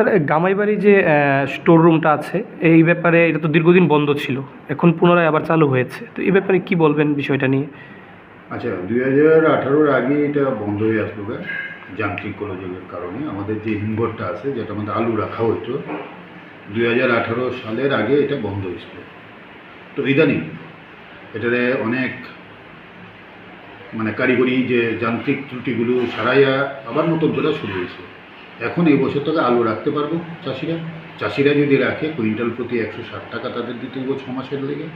Sir Gamaibari যে store রুমটা আছে, এই ব্যাপারে এটা তো দীর্ঘদিন বন্ধ ছিল, এখন পুনরায় আবার চালু হয়েছে, তো এই ব্যাপারে কি বলবেন বিষয়টা নিয়ে? আচ্ছা দুই হাজার আঠারোর আগে এটা বন্ধ হয়ে আসলো যান্ত্রিক গোলযোগের কারণে। আমাদের যে হিমঘরটা আছে, যেটা আমাদের আলু রাখা হতো দুই হাজার আঠারো সালের আগে এটা বন্ধ হয়েছিল। তো ইদানিং এটাতে অনেক মানে কারিগরি যে যান্ত্রিক ত্রুটিগুলো সারাইয়া আবার নতুন করে শুরু হয়েছে। এখন এই বছর থেকে আলু রাখতে পারব চাষিরা। চাষিরা যদি রাখে, কুইন্টাল প্রতি একশো ষাট টাকা তাদের দিতে হইব ছ মাসের লেগে।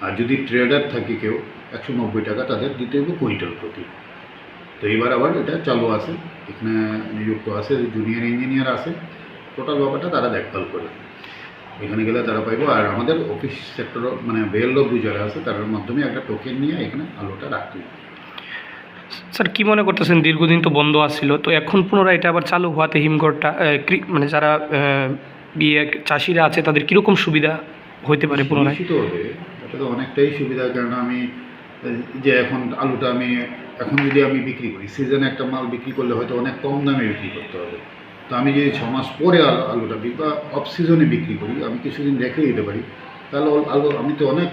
আর যদি ট্রেডার থাকে কেউ, একশো নব্বই টাকা তাদের দিতে হবে কুইন্টাল প্রতি। তো এবার আবার এটা চালু আছে। এখানে নিযুক্ত আছে জুনিয়র ইঞ্জিনিয়ার আছে। টোটাল ব্যাপারটা তারা দেখভাল করে। এখানে গেলে তারা পাইবো। আর আমাদের অফিস সেক্টর মানে বেল বেএলডব্লিউ যারা আছে তার মাধ্যমে একটা টোকেন নিয়ে এখানে আলোটা রাখতে হবে স্যার, কি মনে করতেছেন? দীর্ঘদিন তো বন্ধ আসছিল তো এখন পুনরায় এটা আবার চালু হওয়াতে হিমঘরটা মানে যারা বিয়ে চাষিরা আছে, তাদের কীরকম সুবিধা হইতে পারে পুনরায়? এটা তো অনেকটাই সুবিধা, কারণ আমি যে এখন আলুটা আমি, এখন যদি আমি বিক্রি করি সিজনে একটা মাল বিক্রি করলে হয়তো অনেক কম দামে বিক্রি করতে হবে। তো আমি যদি ছ মাস পরে আল- আলুটা বা অফ সিজনে বিক্রি করি, আমি কিছুদিন রেখে দিতে পারি, তাহলে আলু, আমি তো অনেক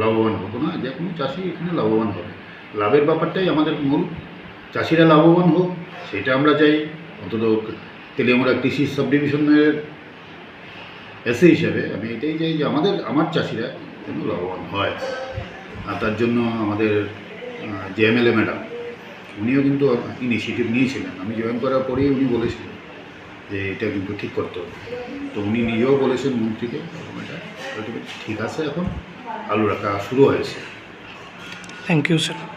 লাভবান হব না, যে কোনো চাষি এখানে লাভবান হবে। লাভের ব্যাপারটাই আমাদের মূল। চাষিরা লাভবান হোক, সেটা আমরা চাই। অন্তত তেলিয়ামুড়া কৃষি সাব ডিভিশনের এসে হিসাবে আমি এটাই চাই যে আমাদের, আমার চাষিরা যেন লাভবান হয়। আর তার জন্য আমাদের যে এ ম্যাডাম, উনিও কিন্তু ইনিশিয়েটিভ নিয়েছিলেন। আমি জয়েন করার পরেই উনি বলেছিলেন যে এটা কিন্তু ঠিক করতে হবে। তো উনি নিজেও বলেছেন মন্ত্রীকে, এটা ঠিক আছে এখন, আলু রাখা শুরু হয়েছে। Thank you sir